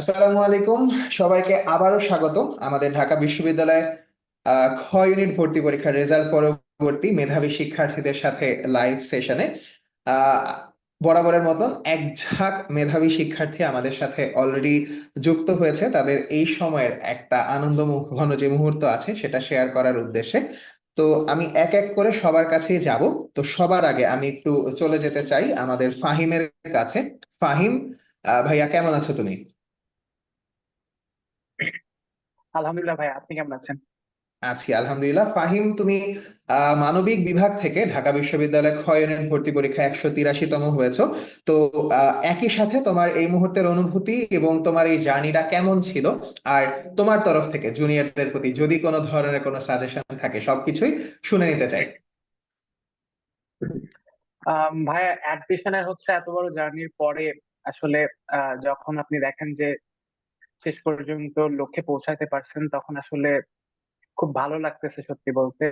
আসসালামু আলাইকুম। সবাইকে আবারও স্বাগত আমাদের ঢাকা বিশ্ববিদ্যালয়ে খ ইউনিট ভর্তি পরীক্ষার রেজাল্ট পরবর্তী মেধাবী শিক্ষার্থীদের সাথে লাইভ সেশনে বরাবরের মতন এক ঝাঁক মেধাবী শিক্ষার্থী আমাদের সাথে অলরেডি যুক্ত হয়েছে। তাদের এই সময়ের একটা আনন্দ ঘন যে মুহূর্ত আছে, সেটা শেয়ার করার উদ্দেশ্যে। তো আমি এক এক করে সবার কাছেই যাব। তো সবার আগে আমি একটু চলে যেতে চাই আমাদের ফাহিমের কাছে। ফাহিম ভাইয়া কেমন আছো তুমি? আলহামদুলিল্লাহ ভাই আপনি কেমন আছেন? আছি আলহামদুলিল্লাহ। ফাহিম তুমি মানবিক বিভাগ থেকে ঢাকা বিশ্ববিদ্যালয় ইউনিট ভর্তি পরীক্ষা একশো তিরাশিতম হয়েছো। তো একই সাথে তোমার এই মুহূর্তের অনুভূতি এবং তোমার এই জার্নিটা কেমন ছিল? আর তোমার তরফ থেকে জুনিয়রদের প্রতি যদি কোনো ধরনের কোনো সাজেশন থাকে সবকিছুই শুনে নিতে চাই। ভাইয়া অ্যাডমিশনের হচ্ছে এত বড় জার্নির পরে আসলে যখন আপনি দেখেন যে শেষ পর্যন্ত লক্ষ্যে পৌঁছাতে পারছেন, তখন আসলে খুব ভালো লাগতেছে সত্যি বলতে।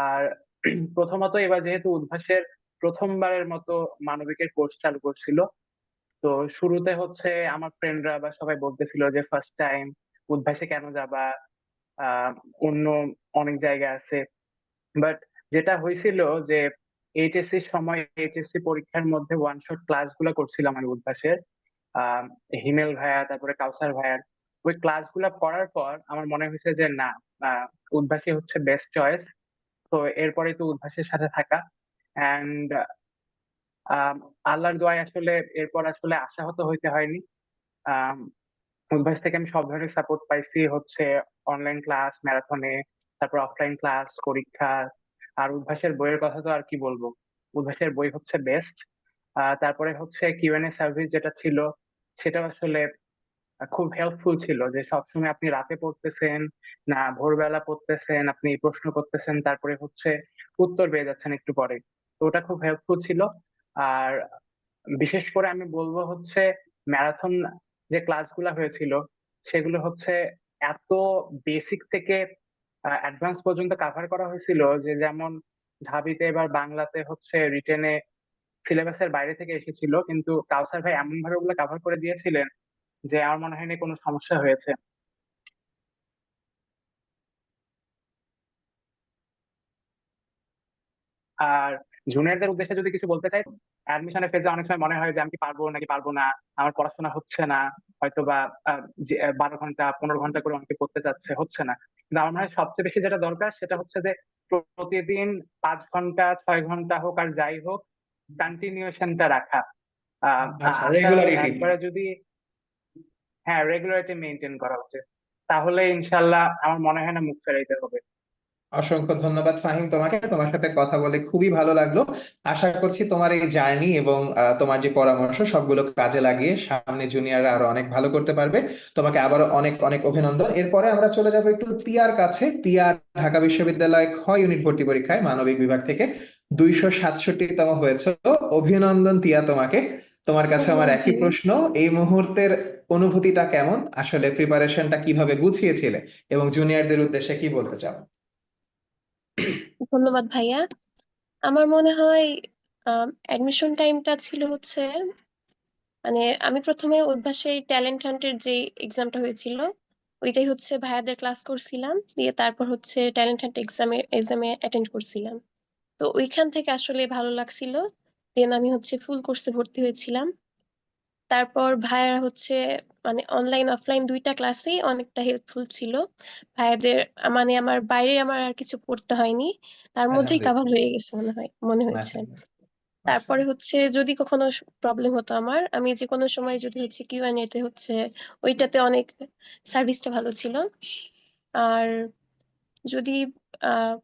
আর প্রথমত এবার যেহেতু উদ্ভাসের প্রথমবারের মতো মানবিকের কোর্স চালু করছিল, তো শুরুতে হচ্ছে আমার ফ্রেন্ডরা বা সবাই বলতেছিল যে ফার্স্ট টাইম উদ্ভাসে কেন যাবা অন্য অনেক জায়গা আছে। বাট যেটা হয়েছিল যে এইচএসসি সময় এইচএসসি পরীক্ষার মধ্যে ওয়ান শট ক্লাসগুলা করছিলাম আমি উদ্ভাসের। হিমেল ভাইয়া তারপরে কাউসার ভাইয়ার ওই ক্লাসগুলা করার পর আমার মনে হয়েছে যে না উদ্ভাসী হচ্ছে বেস্ট চয়েস তো এরপরে তো উদ্ভাসের সাথে থাকা অ্যান্ড আল্লাহর দোয়ায় আসলে এরপর আসলে আশাহত হইতে হয়নি উদ্ভাস থেকে আমি সব ধরনের সাপোর্ট পাইছি, হচ্ছে অনলাইন ক্লাস ম্যারাথনে তারপর অফলাইন ক্লাস পরীক্ষা, আর উদ্ভাসের বইয়ের কথা তো আর কি বলব, উদ্ভাসের বই হচ্ছে বেস্ট তারপরে হচ্ছে কিউএনএ সার্ভিস যেটা ছিল সেটা আসলে খুব হেল্পফুল ছিল যে সবসময় আপনি রাতে পড়তেছেন, না ভোরবেলা পড়তেছেন, আপনি প্রশ্ন করতেছেন, তারপরে হচ্ছে উত্তর পেয়ে যাচ্ছেন একটু পরে। তো ওটা খুব হেল্পফুল ছিল। আর বিশেষ করে আমি বলব হচ্ছে ম্যারাথন যে ক্লাসগুলো হয়েছিল, সেগুলো হচ্ছে এত বেসিক থেকে অ্যাডভান্স পর্যন্ত কাভার করা হয়েছিল যে যেমন ঢাবিতে এবার বাংলাতে হচ্ছে রিটেনে সিলেবাসের বাইরে থেকে এসেছিল, কিন্তু কাউসার ভাই এমন ভাবে ওগুলো কাভার করে দিয়েছিলেন যে আমার মনে হয়নি কোনো সমস্যা হয়েছে। আর জুনিয়রদের উদ্দেশ্যে যদি কিছু বলতে চাই অ্যাডমিশনের ফেজে অনেক সময় মনে হয় যে আমি কি পারব নাকি পারব না, আমার পড়াশোনা হচ্ছে না হয়তো বা বারো ঘণ্টা, পনেরো ঘণ্টা করে অনেকে পড়তে চাচ্ছে, হচ্ছে না। কিন্তু আমার মনে হয় সবচেয়ে বেশি যেটা দরকার সেটা হচ্ছে যে প্রতিদিন পাঁচ ঘণ্টা, ছয় ঘণ্টা হোক আর যাই হোক কন্টিনিউশনটা রাখা। আচ্ছা একবারে যদি হ্যাঁ রেগুলারিটি মেনটেন করা উচিত। তাহলে ইনশাল্লাহ আমার মনে হয় না মুখ ফেরাইতে হবে। অসংখ্য ধন্যবাদ ফাহিম তোমাকে। তোমার সাথে কথা বলে খুবই ভালো লাগল। আশা করছি তোমার এই জার্নি এবং তোমার যে পরামর্শ সবগুলো কাজে লাগিয়ে সামনে জুনিয়ররা আরও অনেক ভালো করতে পারবে। তোমাকে আবারও অনেক অনেক অভিনন্দন। এরপরে আমরা চলে যাব একটু তিয়ার কাছে। তিয়া ঢাকা বিশ্ববিদ্যালয় খ ইউনিট ভর্তি পরীক্ষায় মানবিক বিভাগ থেকে দুইশো সাতষট্টিতম হয়েছে। অভিনন্দন তিয়া তোমাকে। তোমার কাছে আমার একই প্রশ্ন, এই মুহূর্তের অনুভূতিটা কেমন? আসলে প্রিপারেশনটা কীভাবে গুছিয়েছিলে? এবং জুনিয়রদের উদ্দেশ্যে কি বলতে চাও? ধন্যবাদ ভাইয়া। আমার মনে হয় অ্যাডমিশন টাইমটা ছিল হচ্ছে মানে আমি প্রথমে উদ্ভাসে ট্যালেন্ট হান্টের যে এক্সামটা হয়েছিল, ওইটাই হচ্ছে ভাইয়াদের ক্লাস করছিলাম, দিয়ে তারপর হচ্ছে ট্যালেন্ট হান্ট এক্সামে এক্সামে অ্যাটেন্ড করছিলাম। তো ওইখান থেকে আসলে ভালো লাগছিল দেন আমি হচ্ছে ফুল কোর্সে ভর্তি হয়েছিলাম। তারপর ভাইয়ারা হচ্ছে মানে অনলাইন অফলাইন দুইটা ক্লাসেই অনেকটা হেল্পফুল ছিল। ভাইয়াদের মানে আমার বাইরে আমার আর কিছু পড়তে হয়নি। তার মধ্যেই কাভার হয়ে গেছে মনে হয় মনে হয়েছে তারপরে হচ্ছে যদি কখনো প্রবলেম হতো আমার আমি যে কোনো সময় যদি হচ্ছে কিউ এন এতে হচ্ছে ওইটাতে অনেক সার্ভিসটা ভালো ছিল। আর যদি আহ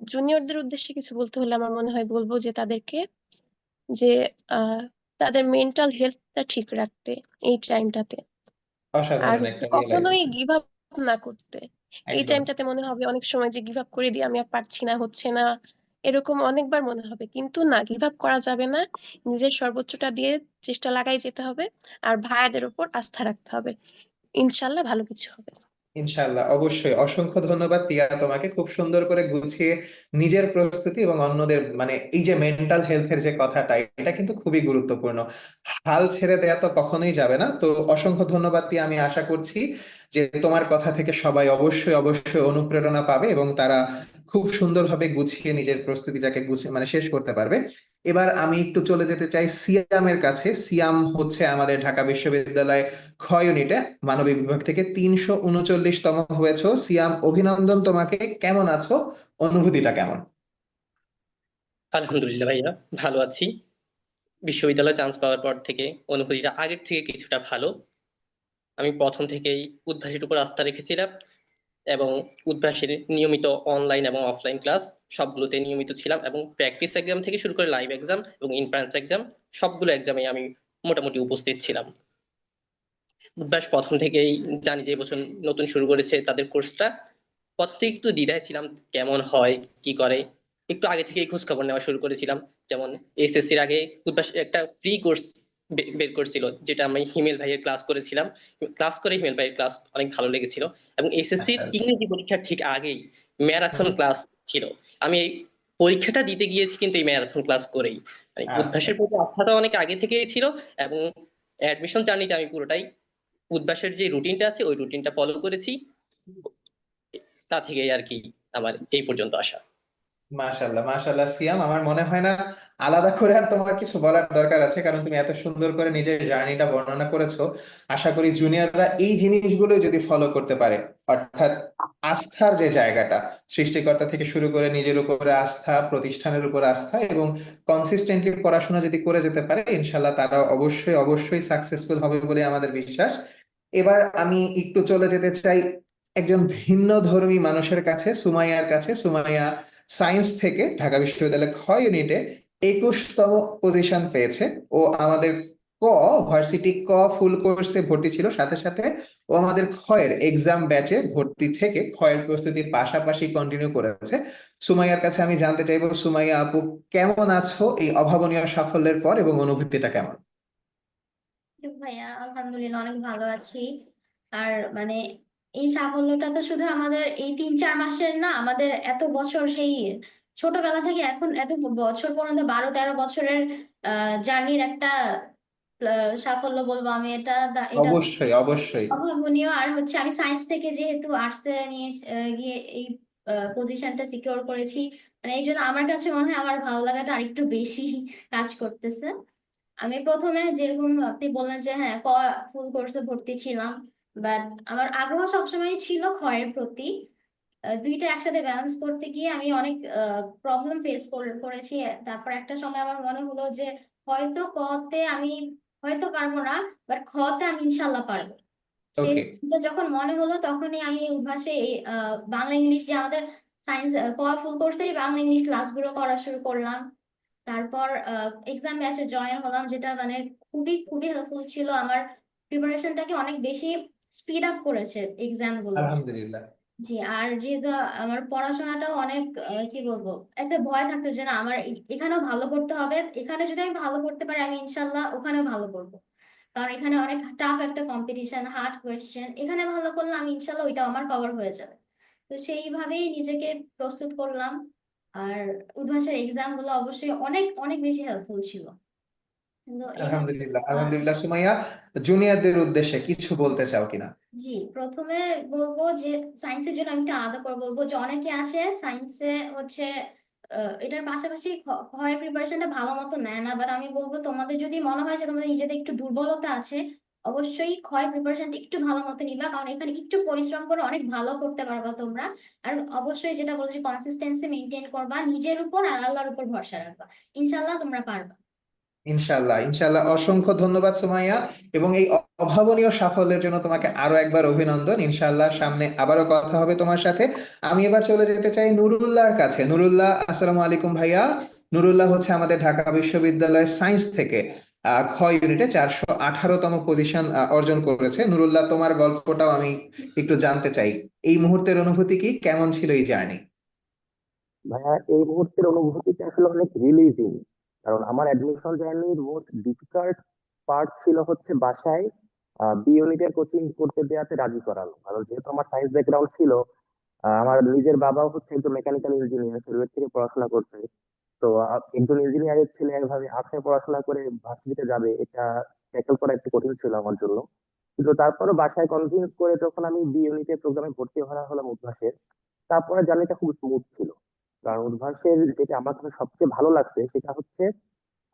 জুনিয়রদের উদ্দেশ্যে কিছু বলতে হলে আমার মনে হয় বলব যে তাদেরকে যে আহ তাদের মেন্টাল হেলথটা ঠিক রাখতে এই টাইমটাতে আর অসাধারণ হচ্ছে একটা কখনোই গিভ আপ না করতে। এই একদম। টাইমটাতে মনে হবে অনেক সময় যে গিভ আপ করে দিই আমি আর পারছি না হচ্ছে না এরকম অনেকবার মনে হবে। কিন্তু না গিভ আপ করা যাবে না। নিজের সর্বোচ্চটা দিয়ে চেষ্টা লাগাই যেতে হবে। আর ভাইয়াদের উপর আস্থা রাখতে হবে। ইনশাল্লাহ ভালো কিছু হবে। ইনশাল্লাহ অবশ্যই। অসংখ্য ধন্যবাদ তিয়া তোমাকে খুব সুন্দর করে গুছিয়ে নিজের প্রস্তুতি এবং অন্যদের মানে এই যে মেন্টাল হেলথের যে কথাটা, এটা কিন্তু খুবই গুরুত্বপূর্ণ। হাল ছেড়ে দেয়া তো কখনোই যাবে না। তো অসংখ্য ধন্যবাদ তিয়া আমি আশা করছি যে তোমার কথা থেকে সবাই অবশ্যই অবশ্যই অনুপ্রেরণা পাবে এবং তারা খুব সুন্দরভাবে গুছিয়ে নিজের প্রস্তুতিটাকে গুছিয়ে মানে শেষ করতে পারবে। এবার আমি একটু চলে যেতে চাই সিয়ামের কাছে। সিয়াম হচ্ছে আমাদের ঢাকা বিশ্ববিদ্যালয় খ ইউনিটে, মানবিক বিভাগ থেকে তিনশো উনচল্লিশতম হয়েছো। সিয়াম, অভিনন্দন তোমাকে। কেমন আছো? অনুভূতিটা কেমন? আলহামদুলিল্লাহ ভাইয়া, ভালো আছি। বিশ্ববিদ্যালয়ে চান্স পাওয়ার পর থেকে অনুভূতিটা আগের থেকে কিছুটা ভালো। আমি প্রথম থেকেই উদ্ভাসের উপর আস্থা রেখেছিলাম এবং উদ্ভাসের নিয়মিত অনলাইন এবং অফলাইন ক্লাস সবগুলোতে নিয়মিত ছিলাম এবং প্র্যাকটিস এক্সাম থেকে শুরু করে লাইভ এক্সাম এবং ইনফ্রান্স এক্সাম সবগুলো এক্সামে আমি মোটামুটি উপস্থিত ছিলাম। উদ্ভাস প্রথম থেকেই জানি যে এবছর নতুন শুরু করেছে তাদের কোর্সটা প্রথম থেকে একটু দ্বিধায় ছিলাম কেমন হয়, কি করে। একটু আগে থেকেই খোঁজ খবর নেওয়া শুরু করেছিলাম। যেমন এসএসসির আগে উদ্ভাস একটা ফ্রি কোর্স বের করছিল যেটা আমি হিমেল ভাইয়ের ক্লাস করেছিলাম। ক্লাস করে হিমেল ভাইয়ের ক্লাস অনেক ভালো লেগেছিল। এবং এসএসসির আচ্ছা। ইংরেজি পরীক্ষার ঠিক আগেই ম্যারাথন ক্লাস ছিল। আমি এই পরীক্ষাটা দিতে গিয়েছি কিন্তু এই ম্যারাথন ক্লাস করেই। মানে আচ্ছা। উদ্ভাসের প্রতি আস্থাটা অনেক আগে থেকেই ছিল এবং অ্যাডমিশন জার্নিতে আমি পুরোটাই উদ্ভাসের যে রুটিনটা আছে ওই রুটিনটা ফলো করেছি। তা থেকেই আর কি আমার এই পর্যন্ত আসা। মাশাল্লাহ মাশাল্লাহ সিয়াম, আমার মনে হয় না আলাদা করে আর তোমার কিছু বলার দরকার আছে, কারণ তুমি এত সুন্দর করে নিজের জার্নিটা বর্ণনা করেছ। আশা করি জুনিয়ররা এই জিনিসগুলো যদি ফলো করতে পারে, অর্থাৎ আস্থার যে জায়গাটা, সৃষ্টিকর্তা থেকে শুরু করে নিজের উপরে আস্থা, প্রতিষ্ঠানের উপর আস্থা এবং কনসিস্টেন্টলি পড়াশোনা যদি করে যেতে পারে ইনশাল্লাহ তারা অবশ্যই অবশ্যই সাকসেসফুল হবে বলে আমাদের বিশ্বাস। এবার আমি একটু চলে যেতে চাই একজন ভিন্ন ধর্মী মানুষের কাছে, সুমাইয়ার কাছে। সুমাইয়া সায়েন্স থেকে ঢাকা বিশ্ববিদ্যালয় খ ইউনিটে একুশতম পজিশন পেয়েছে। ও আমাদের ক ভার্সিটি ক ফুল কোর্সে ভর্তি ছিল। সাথে সাথে ও আমাদের ক্ষয়ের এক্সাম ব্যাচে ভর্তি থেকে ক্ষয়ের প্রস্তুতির পাশাপাশি কন্টিনিউ করেছে। সুমাইয়ার কাছে আমি জানতে চাইব, সুমাইয়া আপু, কেমন আছো? এই অভাবনীয় সাফল্যের পর এবং অনুভূতিটা কেমন? ভাইয়া, আলহামদুলিল্লাহ, অনেক ভালো আছি। আর মানে এই সাফল্যটা তো শুধু আমাদের এই তিন চার মাসের না আমাদের এত বছর সেই ছোটবেলা থেকে এখন এত বছর পর্যন্ত বারো তেরো বছরের আহ জার্নির একটা সাফল্য বলব আমি। এটা দা- এটা অবশ্যই অবশ্যই। অভাবনীয়। আর হচ্ছে আমি সায়েন্স থেকে যেহেতু আর্টসে নিয়ে গিয়ে এই পজিশনটা সিকিউর করেছি মানে এই জন্য আমার কাছে মনে হয় আমার ভালো লাগাটা আরেকটু বেশি কাজ করতেছে। আমি প্রথমে যেরকম আপনি বললেন যে হ্যাঁ ক ফুল কোর্সে ভর্তি ছিলাম। বাট আমার আগ্রহ সবসময় ছিল ক্ষয়ের প্রতি। দুইটা একসাথে ব্যালেন্স করতে গিয়ে আমি অনেক প্রবলেম ফেস করেছি। তারপর একটা সময় আমার মনে হলো যে হয়তো কতে আমি হয়তো পারব না বাট খতে আমি ইনশাল্লাহ পারব। যখন মনে হলো তখনই আমি উদ্ভাসে বাংলা ইংলিশ যে আমাদের সায়েন্স ক ফুল কোর্সেরই বাংলা ইংলিশ ক্লাসগুলো করা শুরু করলাম। তারপর এক্সাম ব্যাচে জয়েন হলাম যেটা মানে খুবই খুবই হেল্পফুল ছিল। আমার প্রিপারেশনটাকে অনেক বেশি স্পিড আপ করেছে এক্সামগুলো। আলহামদুলিল্লাহ। জি আর যেহেতু আমার পড়াশোনাটাও অনেক কি বলব একটা ভয় থাকতো যে না আমার এখানেও ভালো করতে হবে এখানে যদি আমি ভালো করতে পারি আমি ইনশাল্লাহ ওখানেও ভালো করব কারণ এখানে অনেক টাফ একটা কম্পিটিশন হার্ড কোয়েশ্চেন এখানে ভালো করলে আমি ইনশাল্লাহ ওইটা আমার কভার হয়ে যাবে। তো সেইভাবেই নিজেকে প্রস্তুত করলাম আর উদ্ভাসের এক্সামগুলো অবশ্যই অনেক অনেক বেশি হেল্পফুল ছিল। আলহামদুলিল্লাহ আলহামদুলিল্লাহ। সুমাইয়া জুনিয়রদের উদ্দেশ্যে কিছু বলতে চাও কিনা? জি প্রথমে বলব যে সায়েন্সের জন্য আমি একটু আলাদা করে বলব যে অনেকে আছে সায়েন্সে হচ্ছে এটার পাশাপাশি ক্ষয়ের প্রিপারেশনটা ভালো মতো নেয় না। বাট আমি বলব তোমাদের যদি মনে হয় যে তোমাদের নিজেদের একটু দুর্বলতা আছে অবশ্যই ক্ষয় প্রিপারেশনটা একটু ভালো মতো নিবা। কারণ এখানে একটু পরিশ্রম করে অনেক ভালো করতে পারবা তোমরা। আর অবশ্যই যেটা বলছো কনসিস্টেন্সি মেনটেন করবা নিজের উপর আর আল্লাহর উপর ভরসা রাখবা। ইনশাল্লাহ তোমরা পারবা। ইনশাল্লাহ ইনশাল্লাহ অসংখ্য ধন্যবাদ সুমাইয়া। এবং এই অভাবনীয় সাফল্যের জন্য তোমাকে আরও একবার অভিনন্দন। ইনশাল্লাহ সামনে আবারও কথা হবে তোমার সাথে। আমি এবার চলে যেতে চাই নুরুল্লাহর কাছে। নুরুল্লাহ, আসসালামু আলাইকুম ভাইয়া। নুরুল্লাহ হচ্ছে আমাদের ঢাকা বিশ্ববিদ্যালয় সায়েন্স থেকে খ ইউনিটে চারশো আঠারোতম পজিশন অর্জন করেছে। নুরুল্লাহ, তোমার গল্পটাও আমি একটু জানতে চাই। এই মুহূর্তের অনুভূতি কি? কেমন ছিল এই জার্নি? ভাইয়া, এই মুহূর্তের অনুভূতিটা আসলে অনেক রিলিজিং। কারণ আমার অ্যাডমিশন জার্নির মোস্ট ডিফিকাল্ট পার্ট ছিল হচ্ছে বাসায় বি ইউনিটের কোচিং করতে দেওয়াতে রাজি করালো কারণ যেহেতু আমার সায়েন্স ব্যাকগ্রাউন্ড ছিল আমার নিজের বাবাও হচ্ছে একজন মেকানিক্যাল ইঞ্জিনিয়ার সিলেট থেকে পড়াশোনা করছে। তো একজন ইঞ্জিনিয়ারের ছেলে এভাবে আর্টসে পড়াশোনা করে ভার্সিটিতে যাবে, এটা ট্যাকেল করা একটু কঠিন ছিল আমার জন্য। কিন্তু তারপরে বাসায় কনভিন্স করে যখন আমি বি ইউনিটের প্রোগ্রামে ভর্তি হওয়া হলাম উদ্ভাসের তারপরে জার্নিটা খুব স্মুথ ছিল। কারণ উদ্ভাসের যেটা আমার কাছে সবচেয়ে ভালো লাগছে সেটা হচ্ছে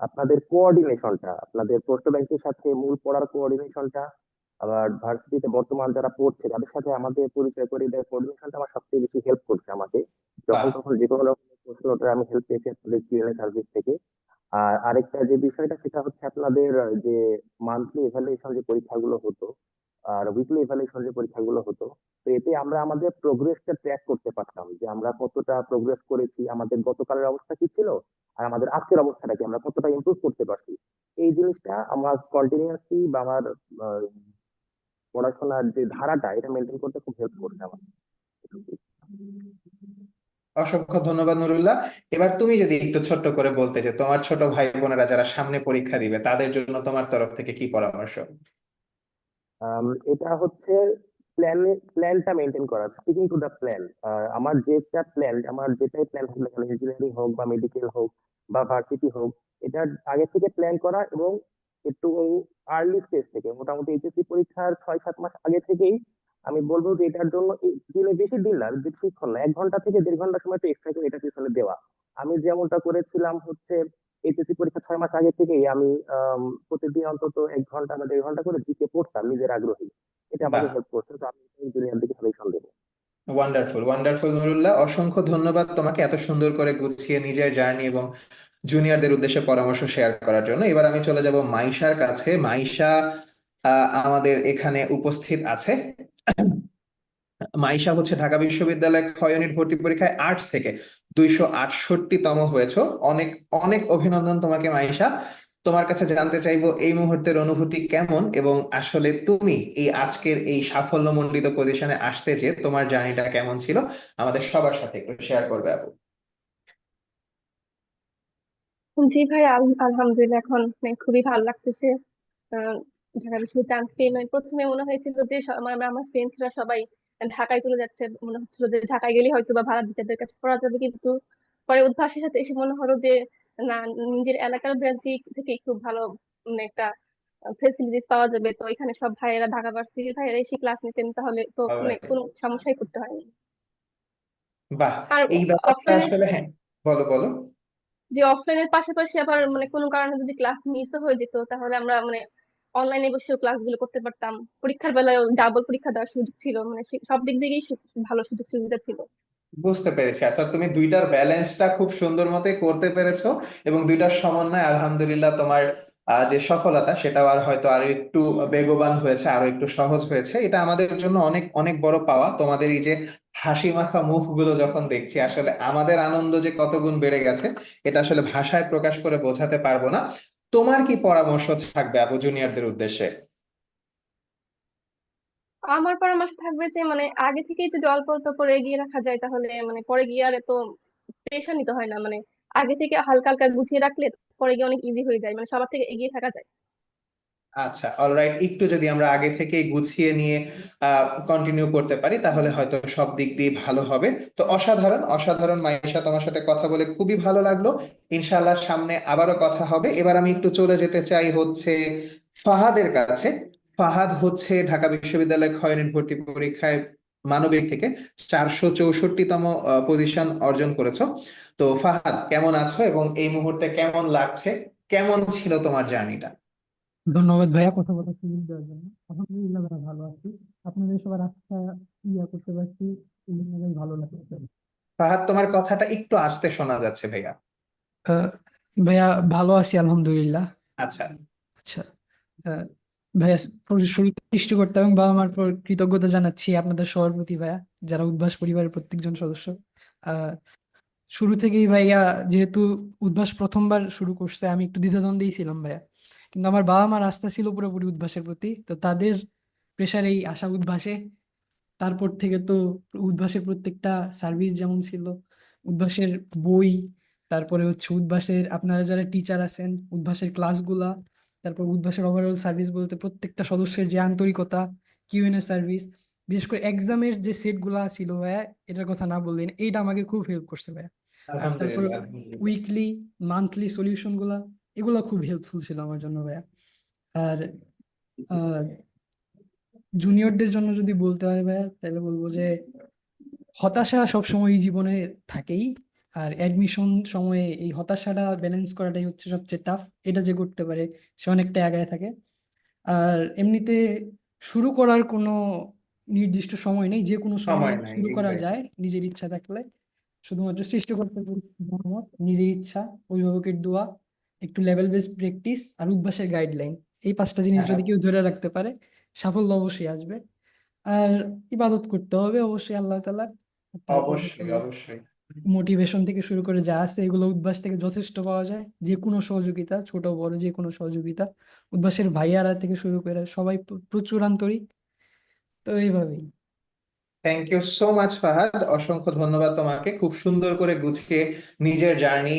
আপনাদের কোঅর্ডিনেশনটা আপনাদের পোস্ট ব্যাংকের সাথে মূল পড়ার কোঅর্ডিনেশনটা আবার ভার্সিটিতে বর্তমান যারা পড়ছে তাদের সাথে আমাদের পরিচয় করে দেওয়ার কোঅর্ডিনেশনটা আমার সবচেয়ে বেশি হেল্প করছে আমাকে যখন। তখন যে কোনো রকমের প্রশ্নটা আমি হেল্প পেয়েছি আপনাদের কিউএনএ সার্ভিস থেকে আর আরেকটা যে বিষয়টা সেটা হচ্ছে আপনাদের যে মান্থলি এভালুয়েশন যে পরীক্ষাগুলো হতো আর উইকলি এভালুয়েশন যে পরীক্ষাগুলো হতো, তো এতে আমরা আমাদের প্রোগ্রেসটা ট্র্যাক করতে পারতাম, যে আমরা কতটা প্রোগ্রেস করেছি, আমাদের গতকালের অবস্থা কি ছিল, আর আমাদের আজকের অবস্থাটা কি, আমরা কতটা ইমপ্রুভ করতে পারছি। এই জিনিসটা আমার কন্টিনিউয়াসলি বা আমার পড়াশোনার যে ধারাটা, এটা মেনটেন করতে খুব হেল্প করছে আমার অসংখ্য ধন্যবাদ নুরুল্লাহ। এবার তুমি যদি একটু ছোট্ট করে বলতে যে তোমার ছোট ভাই বোনেরা যারা সামনে পরীক্ষা দিবে, তাদের জন্য তোমার তরফ থেকে কি পরামর্শ? এটা হচ্ছে প্ল্যান প্ল্যানটা মেনটেন করা। স্টিকিং টু দ্য প্ল্যান আমার যেটা প্ল্যান আমার যেটাই প্ল্যান হোক না ইঞ্জিনিয়ারিং হোক বা মেডিকেল হোক বা ভার্সিটি হোক, এটা আগে থেকে প্ল্যান করা এবং একটু আর্লি স্টেজ থেকে, মোটামুটি এইচএসসি পরীক্ষার ছয় সাত মাস আগে থেকেই আমি বলব যে এটার জন্য দিনে বেশি দিন না বেশিক্ষণ না, এক ঘণ্টা থেকে দেড় ঘণ্টা সময় তো এক্সট্রা করে এটা পিছনে দেওয়া। আমি যেমনটা করেছিলাম হচ্ছে এইচএসসি পরীক্ষা ছয় মাস আগে থেকেই আমি প্রতিদিন অন্তত এক ঘণ্টা বা দেড় ঘণ্টা করে জিকে পড়তাম নিজের আগ্রহী। এটা আমাকে হেল্প করছে তো আমি ইঞ্জিনিয়ার দিকে সাজেশন দেবো ওয়ান্ডারফুল ওয়ান্ডারফুল নুরুল্লাহ। অসংখ্য ধন্যবাদ তোমাকে এত সুন্দর করে গুছিয়ে নিজের জার্নি এবং জুনিয়রদের উদ্দেশ্যে পরামর্শ শেয়ার করার জন্য। এবার আমি চলে যাব মাইশার কাছে। মাইশা আমাদের এখানে উপস্থিত আছে। মাইশা হচ্ছে ঢাকা বিশ্ববিদ্যালয় ইউনিট ভর্তি পরীক্ষায় আর্টস থেকে। দুইশো আটষট্টি তম হয়েছো। অনেক অনেক অভিনন্দন তোমাকে মাইশা। তোমার কাছে জানতে চাইব এই মুহূর্তের অনুভূতি কেমন এবং আসলে তুমি এই আজকের এই সাফল্যমণ্ডিত পজিশনে আসতে যে তোমার জার্নিটা কেমন ছিল, আমাদের সবার সাথে একটু শেয়ার করবে আপু জি ভাই আলহামদুলিল্লাহ, এখন মানে খুবই ভালো লাগতেছে। ঢাকা বিশ্ববিদ্যালয়ে পেয়ে প্রথমে মনে হয়েছিল যে আমার ফ্রেন্ডসরা সবাই ঢাকায় চলে যাচ্ছে মনে হচ্ছিল যে ঢাকায় গেলে হয়তো বা ভাড়া টিচারদের কাছে পড়া যাবে কিন্তু পরে উদ্ভাসের সাথে এসে মনে হলো যে না নিজের এলাকার ব্রাঞ্চে থেকে খুব ভালো মানে একটা ফেসিলিটিস পাওয়া যাবে। তো এখানে সব ভাইয়েরা ঢাকা ভার্সিটির ভাইয়েরা এসে ক্লাস নিতেন তাহলে তো মানে কোনো সমস্যাই করতে হয়নি। বাহ আর এই ব্যাপারটা আসলে হ্যাঁ বলো বলো। যে অফলাইনের পাশাপাশি আবার মানে কোনো কারণে যদি ক্লাস মিসও হয়ে যেত তাহলে আমরা মানে অনলাইনে বসেও ক্লাসগুলো করতে পারতাম। পরীক্ষার বেলায় ডাবল পরীক্ষা দেওয়ার সুযোগ ছিল মানে সব দিক থেকেই ভালো সুযোগ সুবিধা ছিল। বুঝতে পেরেছি। অর্থাৎ তুমি দুইটার ব্যালেন্সটা খুব সুন্দর মতে করতে পেরেছ এবং দুইটার সমন্বয় আলহামদুলিল্লাহ তোমার যে সফলতা, সেটাও আর হয়তো আরও একটু বেগবান হয়েছে, আরও একটু সহজ হয়েছে। এটা আমাদের জন্য অনেক অনেক বড় পাওয়া। তোমাদের এই যে হাসি মাখা মুখগুলো যখন দেখছি, আসলে আমাদের আনন্দ যে কত গুণ বেড়ে গেছে, এটা আসলে ভাষায় প্রকাশ করে বোঝাতে পারব না। তোমার কি পরামর্শ থাকবে আপু জুনিয়রদের উদ্দেশ্যে? আমার পরামর্শ থাকবে যে মানে আগে থেকেই যদি অল্প অল্প করে এগিয়ে রাখা যায় তাহলে মানে পরে গিয়ে আর এত প্রেশার নিতে হয় না। মানে আগে থেকে হালকা হালকা গুছিয়ে রাখলে পরে গিয়ে অনেক ইজি হয়ে যায়। মানে সবার থেকে এগিয়ে থাকা যায়। আচ্ছা অলরাইট একটু যদি আমরা আগে থেকেই গুছিয়ে নিয়ে কন্টিনিউ করতে পারি, তাহলে হয়তো সব দিক দিয়ে ভালো হবে। তো অসাধারণ অসাধারণ মাইশা তোমার সাথে কথা বলে খুবই ভালো লাগল। ইনশাআল্লাহ সামনে আবারও কথা হবে। এবার আমি একটু চলে যেতে চাই হচ্ছে ফাহাদের কাছে। ফাহাদ হচ্ছে ঢাকা বিশ্ববিদ্যালয় ক্ষয় ইউনিট ভর্তি পরীক্ষায় মানবিক থেকে চারশো চৌষট্টিতম পজিশন অর্জন করেছ। তো ফাহাদ, কেমন আছো এবং এই মুহূর্তে কেমন লাগছে? কেমন ছিল তোমার জার্নিটা ধন্যবাদ ভাইয়া কথা বলার সুযোগ দেওয়ার জন্য। আলহামদুলিল্লাহ ভাইয়া ভালো আছি। আপনাদের সবার আস্থা ইয়া করতে পারছি। ভালো লাগছে ফাহাদ তোমার কথাটা একটু আস্তে শোনা যাচ্ছে ভাইয়া। ভাইয়া ভালো আছি আলহামদুলিল্লাহ। আচ্ছা। আচ্ছা। ভাইয়া শুরুতে সৃষ্টিকর্তা এবং বাবা মার কৃতজ্ঞতা জানাচ্ছি আপনাদের সবার প্রতি ভাইয়া যারা উদ্ভাস পরিবারের প্রত্যেকজন সদস্য। আহ, শুরু থেকেই ভাইয়া যেহেতু উদ্ভাস প্রথমবার শুরু করছে আমি একটু দ্বিধাদ্বন্দ্বেই ছিলাম ভাইয়া। কিন্তু আমার বাবা মার আস্থা ছিল পুরোপুরি উদ্ভাসের প্রতি। তো তাদের প্রেসারেই আশা উদ্ভাসে। তারপর থেকে তো উদ্ভাসের প্রত্যেকটা সার্ভিস যেমন ছিল উদ্ভাসের বই তারপরে হচ্ছে উদ্ভাসের আপনারা যারা টিচার আছেন উদ্ভাসের ক্লাসগুলা তারপর উদ্ভাসের ওভারঅল সার্ভিস বলতে প্রত্যেকটা সদস্যের যে আন্তরিকতা কিউএনএ সার্ভিস বিশেষ করে এক্সামের যে সেটগুলা ছিল ভাইয়া এটার কথা না বললেন এইটা আমাকে খুব হেল্প করছে ভাইয়া। তারপর। উইকলি মান্থলি সলিউশনগুলা এগুলা খুব হেল্পফুল ছিল আমার জন্য ভাইয়া। আর জুনিয়রদের জন্য যদি বলতে হয় ভাইয়া তাহলে বলব যে হতাশা সবসময় জীবনে থাকেই। আর অ্যাডমিশন সময়ে এই হতাশাটা ব্যালেন্স করাটাই হচ্ছে সবচেয়ে টাফ এটা যে করতে পারে সে অনেকটা আগায় থাকে। আর এমনিতে শুরু করার কোনো নির্দিষ্ট সময় নেই যে কোনো সময় শুরু করা যায় নিজের ইচ্ছা থাকলে। শুধুমাত্র সৃষ্টিকর্তার মতামত নিজের ইচ্ছা অভিভাবকের দোয়া একটু লেভেল বেসড প্র্যাকটিস আর উদ্ভাসের গাইডলাইন এই পাঁচটা জিনিস হ্যাঁ। যদি কেউ ধরে রাখতে পারে সাফল্য অবশ্যই আসবে। আর ইবাদত করতে হবে অবশ্যই আল্লাহ তালা অবশ্যই অবশ্যই। মোটিভেশন থেকে শুরু করে যা আছে এগুলো উদ্ভাস থেকে যথেষ্ট পাওয়া যায়। যে কোনো সহযোগিতা ছোট বড় যে কোনো সহযোগিতা উদ্ভাসের ভাইয়ারা থেকে শুরু করে সবাই প্রচুর আন্তরিক। তো এইভাবেই। Thank you so much Fahad. অসংখ্য ধন্যবাদ তোমাকে। খুব সুন্দর করে গুছিয়ে নিজের জার্নি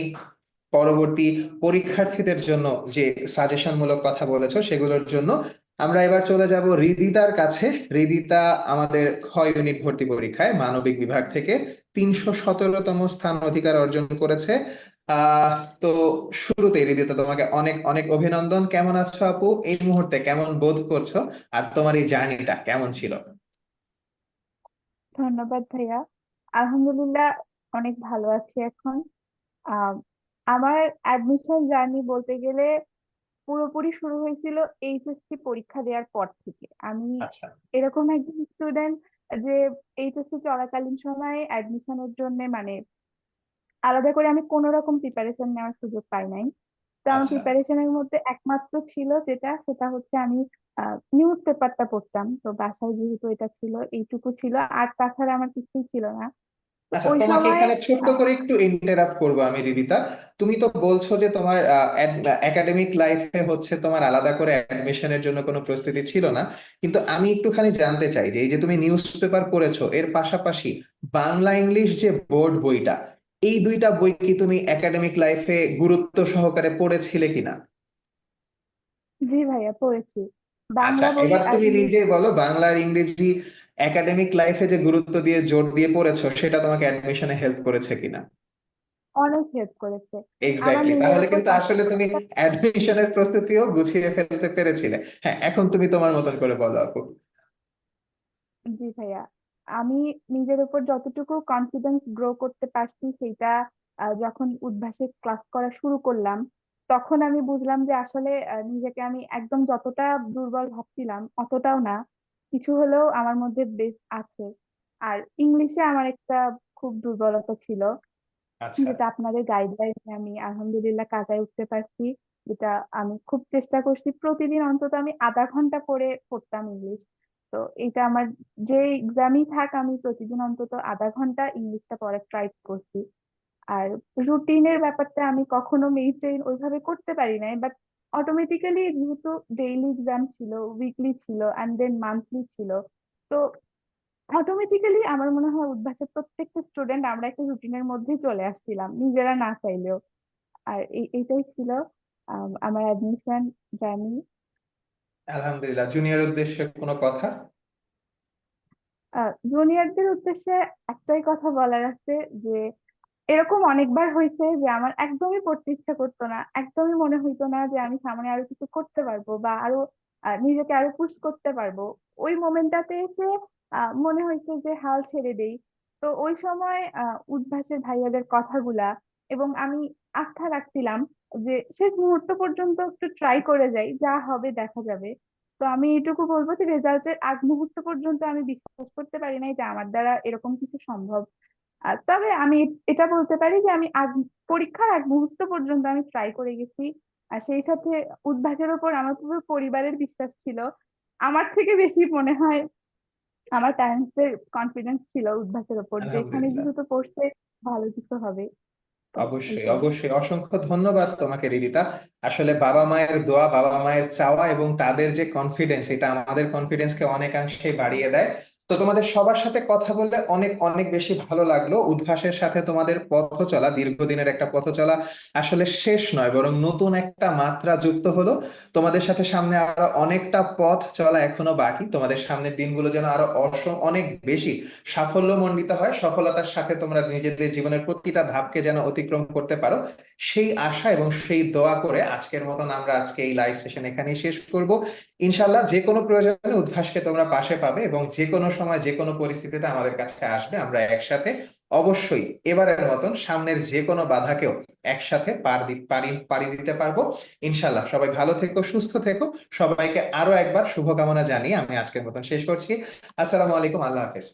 পরবর্তী পরীক্ষার্থীদের জন্য যে সাজেশন মূলক কথা বলেছ, সেগুলোর জন্য আমরা এবার চলে যাব হৃদিতার কাছে। হৃদিতা আমাদের খ ইউনিট ভর্তি পরীক্ষায় মানবিক বিভাগ থেকে তিনশো সতেরোতম স্থান অধিকার অর্জন করেছে। আহ, তো শুরুতেই হৃদিতা তোমাকে অনেক অনেক অভিনন্দন। কেমন আছো আপু? এই মুহূর্তে কেমন বোধ করছ? আর তোমার এই জার্নিটা কেমন ছিল? ধন্যবাদ ভাইয়া। আলহামদুলিল্লাহ অনেক ভালো আছি এখন। আমার অ্যাডমিশন জার্নি বলতে গেলে পুরোপুরি শুরু হয়েছিল এইচএসসি পরীক্ষা দেওয়ার পর থেকে। আমি আচ্ছা। এরকম একজন স্টুডেন্ট যে এইচএসসি চলাকালীন সময়ে অ্যাডমিশনের জন্য মানে আলাদা করে আমি কোনো রকম প্রিপারেশন নেওয়ার সুযোগ পাই নাই। তো আমার আচ্ছা। প্রিপারেশনের মধ্যে একমাত্র ছিল যেটা সেটা হচ্ছে আমি নিউজ পেপারটা পড়তাম। তো বাসায় যেহেতু এটা ছিল এইটুকু ছিল। আর তাছাড়া আমার কিছুই ছিল না। আচ্ছা তোমাকে এখানে ছোট্ট করে একটু ইন্টারাপ্ট করব আমি রিদিতা। তুমি তো বলছো যে তোমার একাডেমিক লাইফে হচ্ছে তোমার আলাদা করে অ্যাডমিশনের জন্য কোনো প্রস্তুতি ছিল না। কিন্তু আমি একটুখানি জানতে চাই যে এই যে তুমি নিউজ পেপার পড়েছো এর পাশাপাশি বাংলা ইংলিশ যে বোর্ড বইটা এই দুইটা বই কি তুমি একাডেমিক লাইফে গুরুত্ব সহকারে পড়েছিলে কিনা? জি ভাইয়া পড়েছি। আচ্ছা এবার তুমি নিজেই বলো বাংলা আর ইংরেজি একাডেমিক লাইফে যে গুরুত্ব দিয়ে জোর দিয়ে পড়েছো সেটা তোমাকে অ্যাডমিশনে হেল্প করেছে কিনা? অনেক হেল্প করেছে। এক্স্যাক্টলি তাহলে কিন্তু আসলে তুমি অ্যাডমিশনের প্রস্তুতিও গুছিয়ে ফেলতে পেরেছিলে। হ্যাঁ এখন তুমি তোমার মতন করে বলো আপু। জি ভাইয়া আমি নিজের উপর যতটুকু কনফিডেন্স গ্রো করতে পারছি সেটা যখন উদ্ভাসে ক্লাস করা শুরু করলাম তখন আমি বুঝলাম যে আসলে নিজেকে আমি একদম যতটা দুর্বল ভাবছিলাম অতটাও না। কিছু হলেও আমার মধ্যে বেশ আছে। আর ইংলিশে আমার একটা খুব দুর্বলতা ছিল আচ্ছা। যেটা আপনাদের গাইডলাইনে আমি আলহামদুলিল্লাহ কাজায় উঠতে পারছি যেটা আমি খুব চেষ্টা করছি। প্রতিদিন অন্তত আমি আধা ঘণ্টা করে পড়তাম ইংলিশ। তো এটা আমার যে এক্সামই থাক আমি প্রতিদিন অন্তত আধা ঘণ্টা ইংলিশটা পড়ার ট্রাই করছি। আর রুটিনের ব্যাপারটা আমি কখনো মেইনটেইন ওইভাবে করতে পারি নাই বাট অটোমেটিক্যালি যেহেতু ডেইলি এক্সাম ছিল উইকলি ছিল অ্যান্ড দেন মান্থলি ছিল তো অটোমেটিক্যালি আমার মনে হয় উদ্ভাসের প্রত্যেকটা স্টুডেন্ট আমরা একটা রুটিনের মধ্যেই চলে আসছিলাম নিজেরা না চাইলেও। আর এই- এইটাই ছিল আম, আমার অ্যাডমিশন জার্নি আলহামদুলিল্লাহ। জুনিয়র উদ্দেশ্যে কোনো কথা? জুনিয়রদের উদ্দেশ্যে একটাই কথা বলার আছে যে এরকম অনেকবার হয়েছে যে আমার একদমই পড়তে ইচ্ছা করতো না, একদমই মনে হইতো না যে আমি সামনে আরও কিছু করতে পারব বা আরও নিজেকে আরও পুশ করতে পারব। ওই মোমেন্টটাতে এসে মনে হয়েছে যে হাল ছেড়ে দেই। তো ওই সময় উদ্ভাসের ভাইয়াদের কথাগুলা এবং আমি আস্থা রাখছিলাম যে শেষ মুহূর্ত পর্যন্ত একটু ট্রাই করে যাই, যা হবে দেখা যাবে। তো আমি এইটুকু বলব যে রেজাল্টের আগ মুহূর্ত পর্যন্ত আমি বিশ্বাস করতে পারি নাই যে আমার দ্বারা এরকম কিছু সম্ভব। তবে আমি এটা বলতে পারি যে আমি আগ পরীক্ষার আগ মুহূর্ত পর্যন্ত আমি ট্রাই করে গেছি। আর সেই সাথে উদ্ভাসের ওপর আমার পুরো পরিবারের বিশ্বাস ছিল। আমার থেকে বেশি মনে হয় আমার প্যারেন্টস এর কনফিডেন্স ছিল উদ্ভাসের ওপর যে এখানে যেহেতু পড়ছে ভালো কিছু হবে। অবশ্যই অবশ্যই। অসংখ্য ধন্যবাদ তোমাকে রিদিতা। আসলে বাবা মায়ের দোয়া বাবা মায়ের চাওয়া এবং তাদের যে কনফিডেন্স এটা আমাদের কনফিডেন্সকে অনেকাংশেই বাড়িয়ে দেয়। তো তোমাদের সবার সাথে কথা বলে অনেক অনেক বেশি ভালো লাগল। উদ্ভাসের সাথে তোমাদের পথ চলা, দীর্ঘদিনের একটা পথ চলা আসলে শেষ নয়, বরং নতুন একটা মাত্রা যুক্ত হলো। তোমাদের সাথে সামনে আরও অনেকটা পথ চলা এখনও বাকি। তোমাদের সামনের দিনগুলো যেন আরও অনেক বেশি সাফল্যমণ্ডিত হয়। সফলতার সাথে তোমরা নিজেদের জীবনের প্রতিটা ধাপকে যেন অতিক্রম করতে পারো। সেই আশা এবং সেই দোয়া করে আজকের মতন আমরা আজকে এই লাইভ সেশন এখানেই শেষ করব। ইনশাল্লাহ যে কোনো প্রয়োজনে উদ্ভাসকে তোমরা পাশে পাবে এবং যে কোনো সময় যে কোনো পরিস্থিতিতে আমাদের কাছে আসবে, আমরা একসাথে অবশ্যই এবারের মতন সামনের যে কোনো বাধাকেও একসাথে পাড়ি দিতে পারব। ইনশাল্লাহ সবাই ভালো থেকো, সুস্থ থেকো। সবাইকে আরও একবার শুভকামনা জানিয়ে আমি আজকের মতন শেষ করছি। আসসালামু আলাইকুম, আল্লাহ হাফেজ।